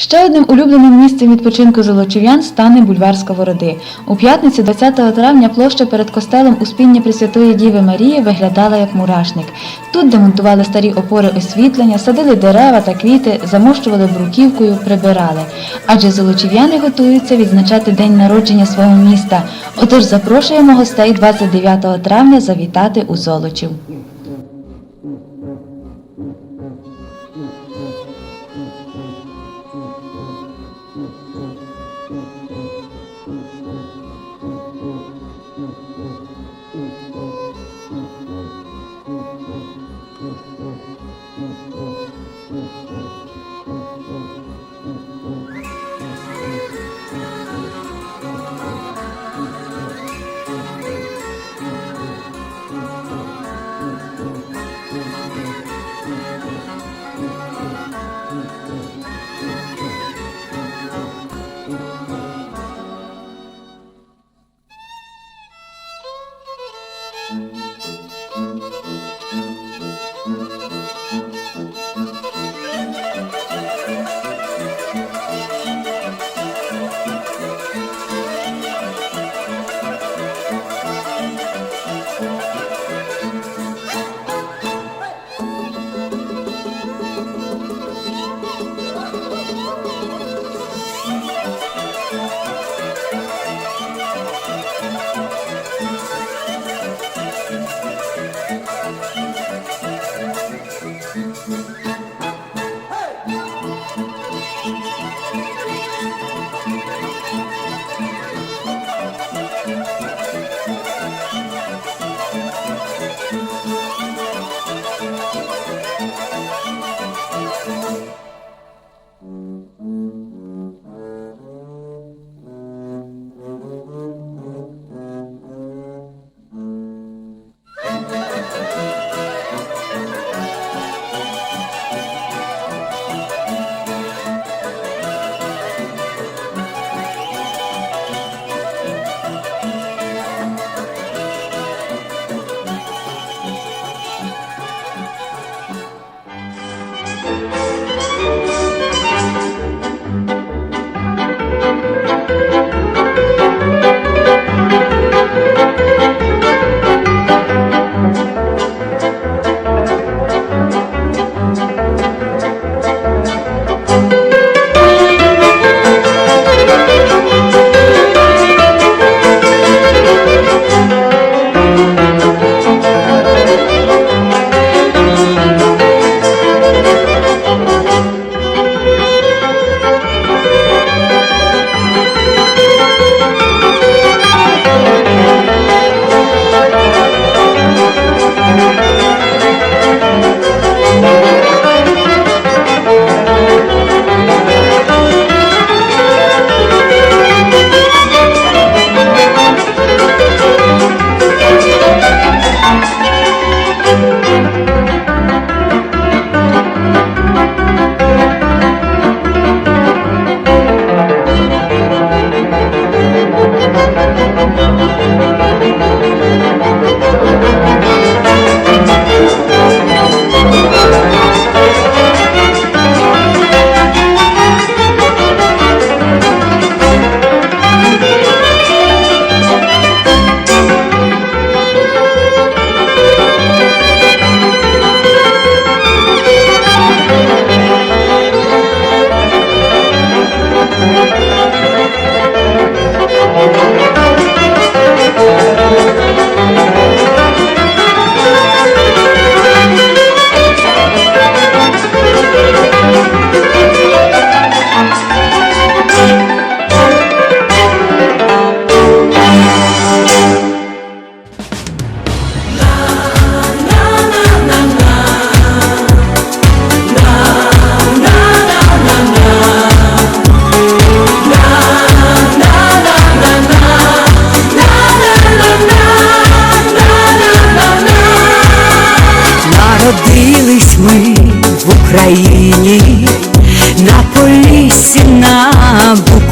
Ще одним улюбленим місцем відпочинку золочів'ян стане бульвар Сковороди. У п'ятницю, 20 травня, площа перед костелом Успіння Пресвятої Діви Марії виглядала як мурашник. Тут демонтували старі опори освітлення, садили дерева та квіти, замощували бруківкою, прибирали. Адже золочів'яни готуються відзначати день народження свого міста. Отож запрошуємо гостей 29 травня завітати у Золочів.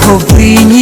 Of bringing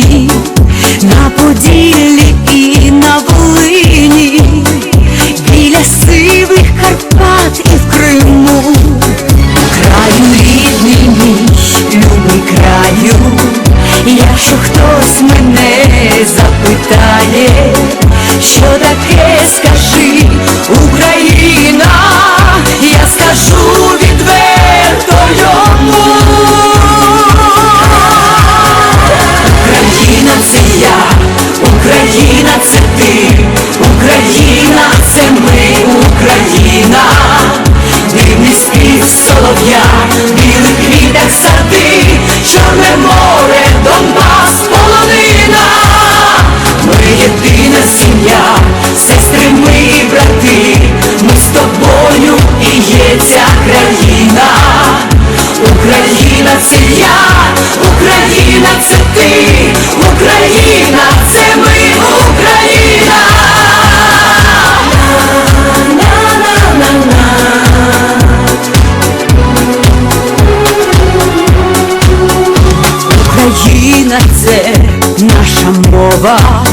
слова,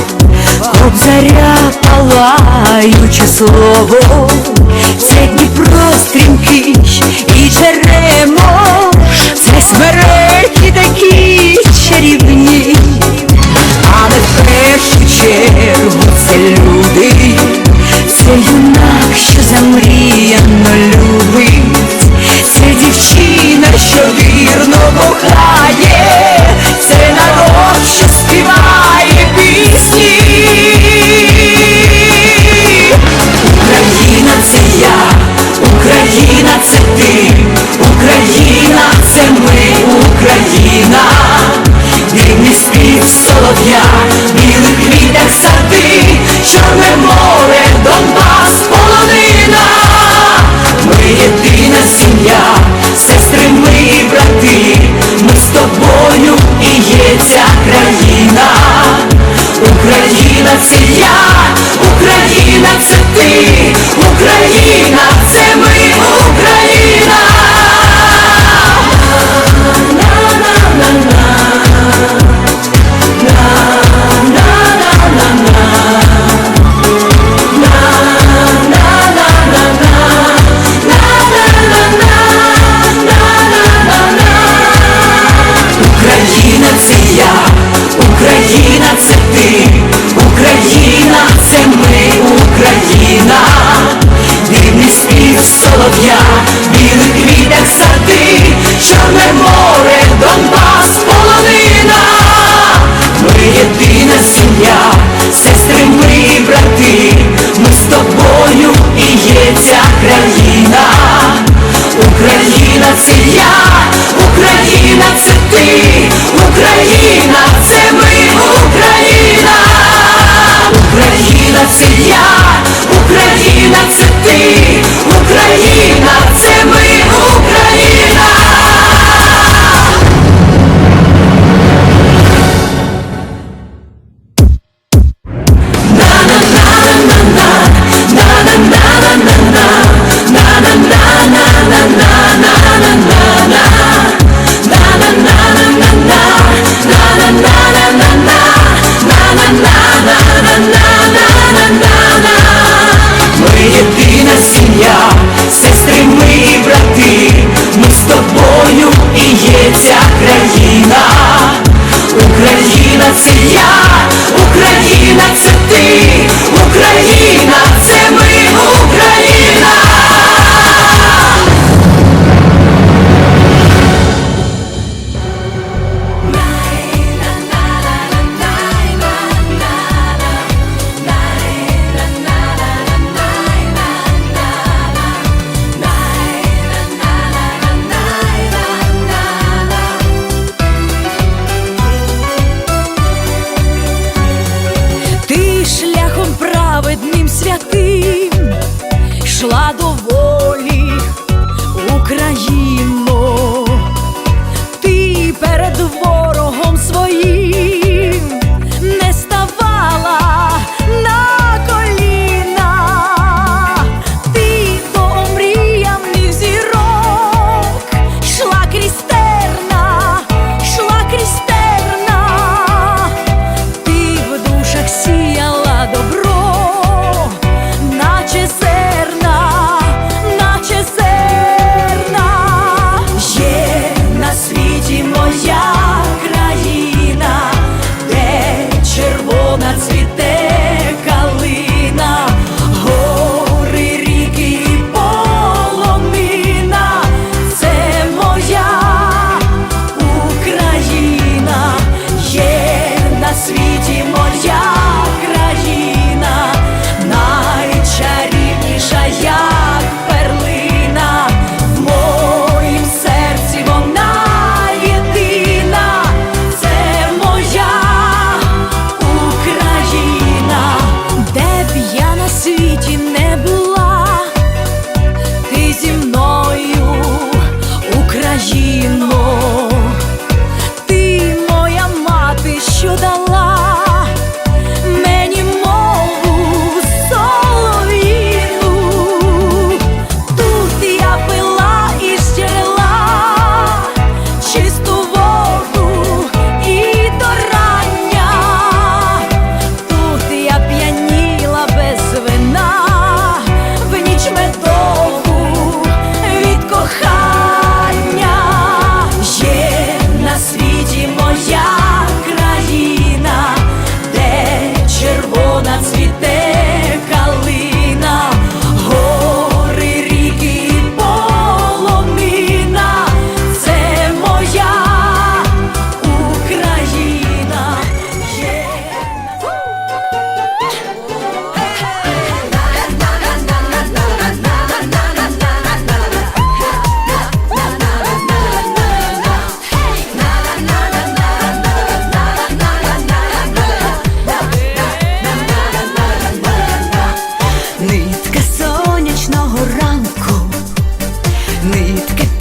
Круг заря палаюче слово, це Дніпро стрімкий і джеремо, це смереки такі чарівні, але в першу чергу це.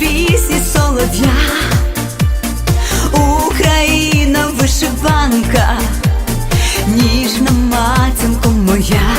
пісні солов'я, Україна вишиванка, ніжна матінко моя.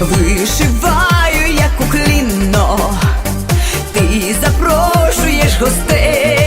Вишиваю, як уклінно, ти запрошуєш гостей.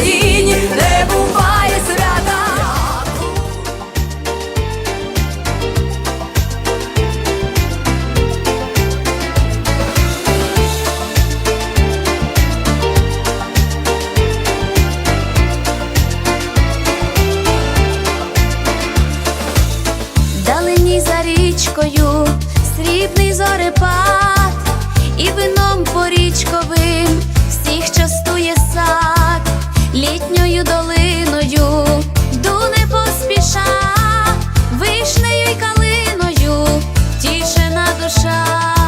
Україні не буває свята. Далині за річкою срібний зорепад і вином порічковим. долиною, дуне поспіша, вишнею й калиною, тішена душа.